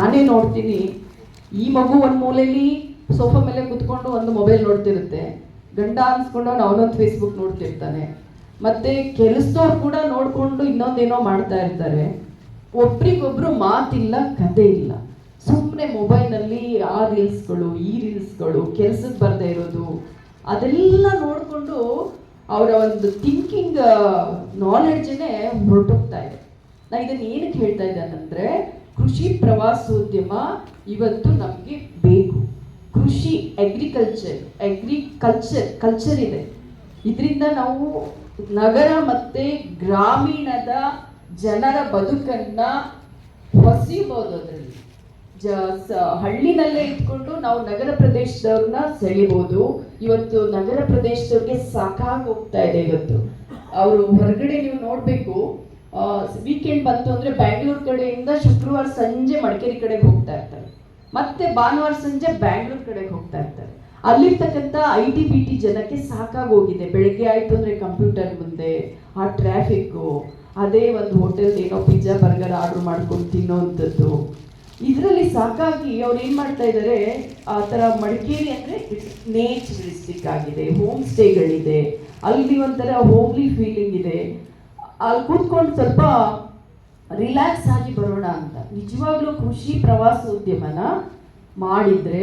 ನಾನೇ ನೋಡ್ತೀನಿ. ಈ ಮಗು ಒಂದು ಮೂಲೆಯಲ್ಲಿ ಸೋಫಾ ಮೇಲೆ ಕುತ್ಕೊಂಡು ಒಂದು ಮೊಬೈಲ್ ನೋಡ್ತಿರುತ್ತೆ. ಗಂಡ ಅನ್ಸ್ಕೊಂಡು ಅವ್ನು ಅವನೊಂದು ಫೇಸ್ಬುಕ್ ನೋಡ್ತಿರ್ತಾನೆ. ಮತ್ತೆ ಕೆಲಸದವ್ರು ಕೂಡ ನೋಡ್ಕೊಂಡು ಇನ್ನೊಂದೇನೋ ಮಾಡ್ತಾ ಇರ್ತಾರೆ. ಒಬ್ರಿಗೊಬ್ರು ಮಾತಿಲ್ಲ, ಕತೆ ಇಲ್ಲ. ಸುಮ್ಮನೆ ಮೊಬೈಲ್ನಲ್ಲಿ ಆ ರೀಲ್ಸ್ಗಳು, ಈ ರೀಲ್ಸ್ಗಳು ಕೆಲ್ಸಕ್ಕೆ ಬರದೇ ಇರೋದು. ಅದೆಲ್ಲ ನೋಡಿಕೊಂಡು ಅವರ ಒಂದು ಥಿಂಕಿಂಗ್ ನಾಲೆಡ್ಜನ್ನೇ ಹೊರಟೋಗ್ತಾ ಇದೆ. ನಾನು ಇದನ್ನು ಏನಕ್ಕೆ ಹೇಳ್ತಾ ಇದ್ದೇನೆಂದ್ರೆ ಕೃಷಿ ಪ್ರವಾಸೋದ್ಯಮ ಇವತ್ತು ನಮಗೆ ಬೇಕು. ಕೃಷಿ ಅಗ್ರಿಕಲ್ಚರ್ ಅಗ್ರಿಕಲ್ಚರ್ ಕಲ್ಚರ್ ಇದೆ. ಇದರಿಂದ ನಾವು ನಗರ ಮತ್ತೆ ಗ್ರಾಮೀಣದ ಜನರ ಬದುಕನ್ನ ಹೊಸಿಬಹುದು ಅದರಲ್ಲಿ. ಜ, ಸ- ಹಳ್ಳಿನಲ್ಲೇ ಇಟ್ಕೊಂಡು ನಾವು ನಗರ ಪ್ರದೇಶದವ್ರನ್ನ ಸೆಳಿಬೋದು. ಇವತ್ತು ನಗರ ಪ್ರದೇಶದವ್ರಿಗೆ ಸಾಕಾಗಿ ಹೋಗ್ತಾ ಇದೆ ಇವತ್ತು. ಅವರು ಹೊರಗಡೆ ನೀವು ನೋಡಬೇಕು. ವೀಕೆಂಡ್ ಬಂತು ಅಂದ್ರೆ ಬ್ಯಾಂಗ್ಳೂರ್ ಕಡೆಯಿಂದ ಶುಕ್ರವಾರ ಸಂಜೆ ಮಡಿಕೇರಿ ಕಡೆಗೆ ಹೋಗ್ತಾ ಇರ್ತಾರೆ. ಮತ್ತೆ ಭಾನುವಾರ ಸಂಜೆ ಬ್ಯಾಂಗ್ಳೂರ್ ಕಡೆಗೆ ಹೋಗ್ತಾ ಇರ್ತಾರೆ. ಅಲ್ಲಿರ್ತಕ್ಕಂಥ ಐ ಟಿ ಬಿ ಟಿ ಜನಕ್ಕೆ ಸಾಕಾಗಿ ಹೋಗಿದೆ. ಬೆಳಗ್ಗೆ ಆಯ್ತು ಅಂದ್ರೆ ಕಂಪ್ಯೂಟರ್ ಮುಂದೆ, ಆ ಟ್ರಾಫಿಕ್ಕು ಅದೇ ಒಂದು ಹೋಟೆಲ್ ಏನೋ ಪಿಜ್ಜಾ ಬರ್ಗರ್ ಆರ್ಡರ್ ಮಾಡ್ಕೊಂಡು ತಿನ್ನೋವಂಥದ್ದು ಇದರಲ್ಲಿ ಸಾಕಾಗಿ ಅವ್ರು ಏನು ಮಾಡ್ತಾ ಇದ್ದಾರೆ ಆ ಥರ ಮಡಿಕೇರಿ ಅಂದರೆ ಇಟ್ಸ್ ನೇಚರಿಸ್ಟಿಕ್ ಆಗಿದೆ. ಹೋಮ್ ಸ್ಟೇಗಳಿದೆ ಅಲ್ಲಿ ಒಂಥರ ಹೋಮ್ಲಿ ಫೀಲಿಂಗ್ ಇದೆ. ಅಲ್ಲಿ ಕೂತ್ಕೊಂಡು ಸ್ವಲ್ಪ ರಿಲ್ಯಾಕ್ಸ್ ಆಗಿ ಬರೋಣ ಅಂತ. ನಿಜವಾಗ್ಲೂ ಕೃಷಿ ಪ್ರವಾಸೋದ್ಯಮನ ಮಾಡಿದ್ರೆ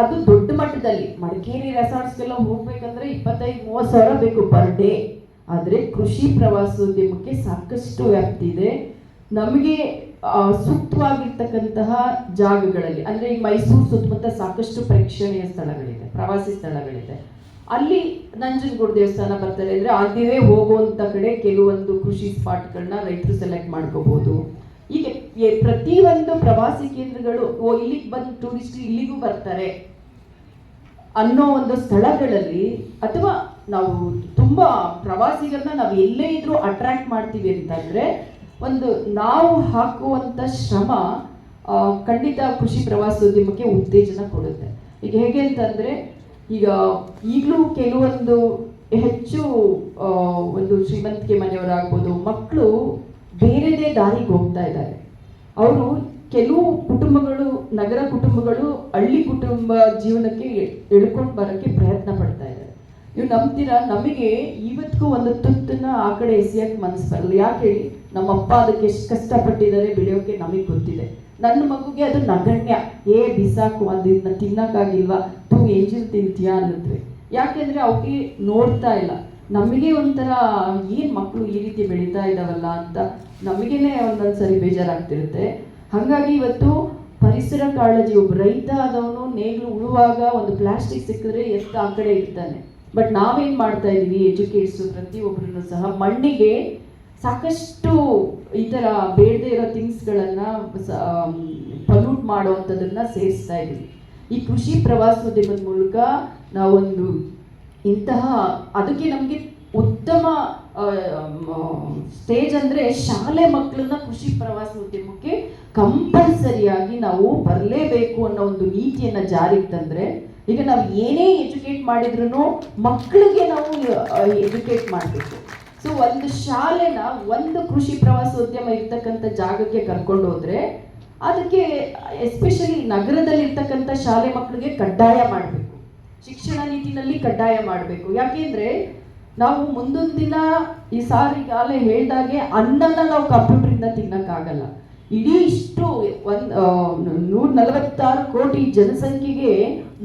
ಅದು ದೊಡ್ಡ ಮಟ್ಟದಲ್ಲಿ, ಮಡಿಕೇರಿ ರೆಸಾರ್ಟ್ಸ್ಗೆಲ್ಲ ಹೋಗ್ಬೇಕಂದ್ರೆ ಇಪ್ಪತ್ತೈದು, ಮೂವತ್ತು ಸಾವಿರ ಬೇಕು ಪರ್ ಡೇ ಆದರೆ ಕೃಷಿ ಪ್ರವಾಸೋದ್ಯಮಕ್ಕೆ ಸಾಕಷ್ಟು ವ್ಯಾಪ್ತಿ ಇದೆ. ನಮಗೆ ಸೂಕ್ತವಾಗಿರ್ತಕ್ಕಂತಹ ಜಾಗಗಳಲ್ಲಿ, ಅಂದರೆ ಈ ಮೈಸೂರು ಸುತ್ತಮುತ್ತ ಸಾಕಷ್ಟು ಪ್ರೇಕ್ಷಣೀಯ ಸ್ಥಳಗಳಿದೆ, ಪ್ರವಾಸಿ ಸ್ಥಳಗಳಿದೆ. ಅಲ್ಲಿ ನಂಜನಗೂಡು ದೇವಸ್ಥಾನ ಬರ್ತಾರೆ ಅಂದರೆ ಅಲ್ಲಿಯೇ ಹೋಗುವಂಥ ಕಡೆ ಕೆಲವೊಂದು ಕೃಷಿ ಸ್ಪಾಟ್ಗಳನ್ನ ರೈತರು ಸೆಲೆಕ್ಟ್ ಮಾಡ್ಕೋಬಹುದು. ಹೀಗೆ ಪ್ರತಿಯೊಂದು ಪ್ರವಾಸಿ ಕೇಂದ್ರಗಳು, ಓ, ಇಲ್ಲಿಗೆ ಬಂದು ಟೂರಿಸ್ಟ್ ಇಲ್ಲಿಗೂ ಬರ್ತಾರೆ ಅನ್ನೋ ಒಂದು ಸ್ಥಳಗಳಲ್ಲಿ ಅಥವಾ ನಾವು ತುಂಬ ಪ್ರವಾಸಿಗರನ್ನ ನಾವು ಎಲ್ಲೇ ಇದ್ರೂ ಅಟ್ರಾಕ್ಟ್ ಮಾಡ್ತೀವಿ ಅಂತಂದ್ರೆ ಒಂದು ನಾವು ಹಾಕುವಂಥ ಶ್ರಮ ಖಂಡಿತ ಕೃಷಿ ಪ್ರವಾಸೋದ್ಯಮಕ್ಕೆ ಉತ್ತೇಜನ ಕೊಡುತ್ತೆ. ಈಗ ಹೇಗೆ ಅಂತಂದ್ರೆ ಈಗ ಈಗಲೂ ಕೆಲವೊಂದು ಹೆಚ್ಚು ಒಂದು ಶ್ರೀಮಂತಿಕೆ ಮನೆಯವರಾಗ್ಬೋದು, ಮಕ್ಕಳು ಬೇರೆದೇ ದಾರಿಗೆ ಹೋಗ್ತಾ ಇದ್ದಾರೆ. ಅವರು ಕೆಲವು ಕುಟುಂಬಗಳು, ನಗರ ಕುಟುಂಬಗಳು ಹಳ್ಳಿ ಕುಟುಂಬ ಜೀವನಕ್ಕೆ ಎಳ್ಕೊಂಡು ಬರೋಕ್ಕೆ ಪ್ರಯತ್ನ ಪಡ್ತಾ ಇದ್ದಾರೆ. ನೀವು ನಂಬ್ತೀರಾ? ನಮಗೆ ಇವತ್ತಿಗೂ ಒಂದು ತುತ್ತನ್ನ ಆ ಕಡೆ ಎಸೆಯಕ್ಕೆ ಮನಸ್ಸು ಬರಲ್ಲ. ಯಾಕೆ ಹೇಳಿ, ನಮ್ಮಪ್ಪ ಅದಕ್ಕೆ ಎಷ್ಟು ಕಷ್ಟಪಟ್ಟಿದ್ದಾರೆ ಬೆಳೆಯೋಕೆ ನಮಗೆ ಗೊತ್ತಿದೆ. ನನ್ನ ಮಗುಗೆ ಅದು ನಗಣ್ಯ. ಏ, ಬಿಸಾಕು ಅದನ್ನ ತಿನ್ನಕ್ಕಾಗಿಲ್ವಾ? ಎಂಜಿಲ್ ತಿಂತೀಯಾ ಅನ್ನತ್ವೆ ಯಾಕೆಂದ್ರೆ ಅವಕ್ಕೆ ನೋಡ್ತಾ ಇಲ್ಲ. ನಮಗೆ ಒಂಥರ ಏನು ಮಕ್ಕಳು ಈ ರೀತಿ ಬೆಳೀತಾ ಇದ್ದಾವಲ್ಲ ಅಂತ ನಮಗೇನೆ ಒಂದೊಂದು ಸರಿ ಬೇಜಾರಾಗ್ತಿರುತ್ತೆ. ಹಾಗಾಗಿ ಇವತ್ತು ಪರಿಸರ ಕಾಳಜಿ, ಒಬ್ಬ ರೈತ ಆದವನು ನೇಗ್ಲು ಉಳುವಾಗ ಒಂದು ಪ್ಲಾಸ್ಟಿಕ್ ಸಿಕ್ಕಿದ್ರೆ ಎಷ್ಟು ಆ ಕಡೆ ಇರ್ತಾನೆ ಬಟ್ ನಾವೇನ್ ಮಾಡ್ತಾ ಇದ್ದೀವಿ ಎಜುಕೇಟ್ಸು ಪ್ರತಿಯೊಬ್ಬರನ್ನು ಸಹ ಮಣ್ಣಿಗೆ ಸಾಕಷ್ಟು ಈ ಥರ ಬೇಡದೇ ಇರೋ ಥಿಂಗ್ಸ್ಗಳನ್ನು ಪಲ್ಯೂಟ್ ಮಾಡೋವಂಥದ್ದನ್ನು ಸೇರಿಸ್ತಾ ಇದ್ದೀವಿ ಈ ಕೃಷಿ ಪ್ರವಾಸೋದ್ಯಮದ ಮೂಲಕ ನಾವೊಂದು ಇಂತಹ, ಅದಕ್ಕೆ ನಮಗೆ ಉತ್ತಮ ಸ್ಟೇಜ್ ಅಂದರೆ ಶಾಲೆ ಮಕ್ಕಳನ್ನ ಕೃಷಿ ಪ್ರವಾಸೋದ್ಯಮಕ್ಕೆ ಕಂಪಲ್ಸರಿಯಾಗಿ ನಾವು ಬರಲೇಬೇಕು ಅನ್ನೋ ಒಂದು ನೀತಿಯನ್ನು ಜಾರಿಗೆ ತಂದರೆ, ಈಗ ನಾವು ಏನೇ ಎಜುಕೇಟ್ ಮಾಡಿದ್ರು ಮಕ್ಕಳಿಗೆ ನಾವು ಎಜುಕೇಟ್ ಮಾಡಬೇಕು. ಸೊ ಒಂದು ಶಾಲೆನ, ಒಂದು ಕೃಷಿ ಪ್ರವಾಸೋದ್ಯಮ ಇರ್ತಕ್ಕಂಥ ಜಾಗಕ್ಕೆ ಕರ್ಕೊಂಡು ಹೋದ್ರೆ ಅದಕ್ಕೆ ಎಸ್ಪೆಷಲಿ ನಗರದಲ್ಲಿ ಇರ್ತಕ್ಕಂಥ ಶಾಲೆ ಮಕ್ಕಳಿಗೆ ಕಡ್ಡಾಯ ಮಾಡಬೇಕು. ಶಿಕ್ಷಣ ನೀತಿನಲ್ಲಿ ಕಡ್ಡಾಯ ಮಾಡಬೇಕು. ಯಾಕೆಂದ್ರೆ ನಾವು ಮುಂದೊಂದು ದಿನ ಈ ಸಾರಿಗಾಲೆ ಹೇಳಿದಾಗೆ ಅನ್ನನ ನಾವು ಕಂಪ್ಯೂಟರಿಂದ ತಿನ್ನಕ್ಕಾಗಲ್ಲ. ಇಡೀ ಇಷ್ಟು ಒಂದು ನೂರ ನಲವತ್ತಾರು ಕೋಟಿ ಜನಸಂಖ್ಯೆಗೆ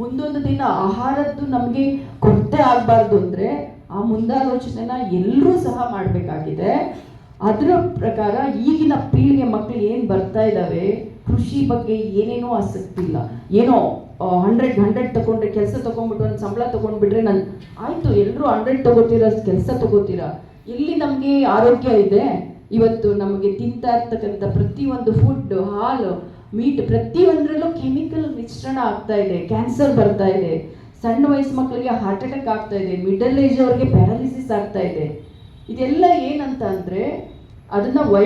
ಮುಂದೊಂದು ದಿನ ಆಹಾರದ್ದು ನಮಗೆ ಕೊರತೆ ಆಗಬಾರ್ದು ಅಂದರೆ ಆ ಮುಂದಾಲೋಚನೆನ ಎಲ್ಲರೂ ಸಹ ಮಾಡಬೇಕಾಗಿದೆ. ಅದರ ಪ್ರಕಾರ ಈಗಿನ ಪೀಳಿಗೆ ಮಕ್ಕಳು ಏನು ಬರ್ತಾ ಇದ್ದಾವೆ ಕೃಷಿ ಬಗ್ಗೆ ಏನೇನೋ ಆಸಕ್ತಿ ಇಲ್ಲ. ಏನೋ ಹಂಡ್ರೆಡ್ ಹಂಡ್ರೆಡ್ ತಗೊಂಡ್ರೆ ಕೆಲಸ ತಗೊಂಡ್ಬಿಟ್ಟು ಒಂದು ಸಂಬಳ ತಗೊಂಡ್ಬಿಟ್ರೆ ನಾನು, ಆಯಿತು ಎಲ್ಲರೂ ಹಂಡ್ರೆಡ್ ತಗೋತೀರ, ಕೆಲಸ ತಗೋತೀರಾ? ಎಲ್ಲಿ ನಮಗೆ ಆರೋಗ್ಯ ಇದೆ. ಇವತ್ತು ನಮಗೆ ತಿಂತಾ ಇರ್ತಕ್ಕಂಥ ಪ್ರತಿಯೊಂದು ಫುಡ್ ಹಾಲು ಮೀಟ್ ಪ್ರತಿಯೊಂದರಲ್ಲೂ ಕೆಮಿಕಲ್ ಮಿಶ್ರಣ ಆಗ್ತಾ ಇದೆ. ಕ್ಯಾನ್ಸರ್ ಬರ್ತಾ ಇದೆ. ಸಣ್ಣ ವಯಸ್ಸು ಮಕ್ಕಳಿಗೆ ಹಾರ್ಟ್ ಅಟ್ಯಾಕ್ ಆಗ್ತಾ ಇದೆ. ಮಿಡಲ್ ಏಜ್ ಅವ್ರಿಗೆ ಪ್ಯಾರಾಲಿಸಿಸ್ ಆಗ್ತಾ ಇದೆ. ಇದೆಲ್ಲ ಏನಂತ ಅಂದರೆ ಅದನ್ನ ವೈ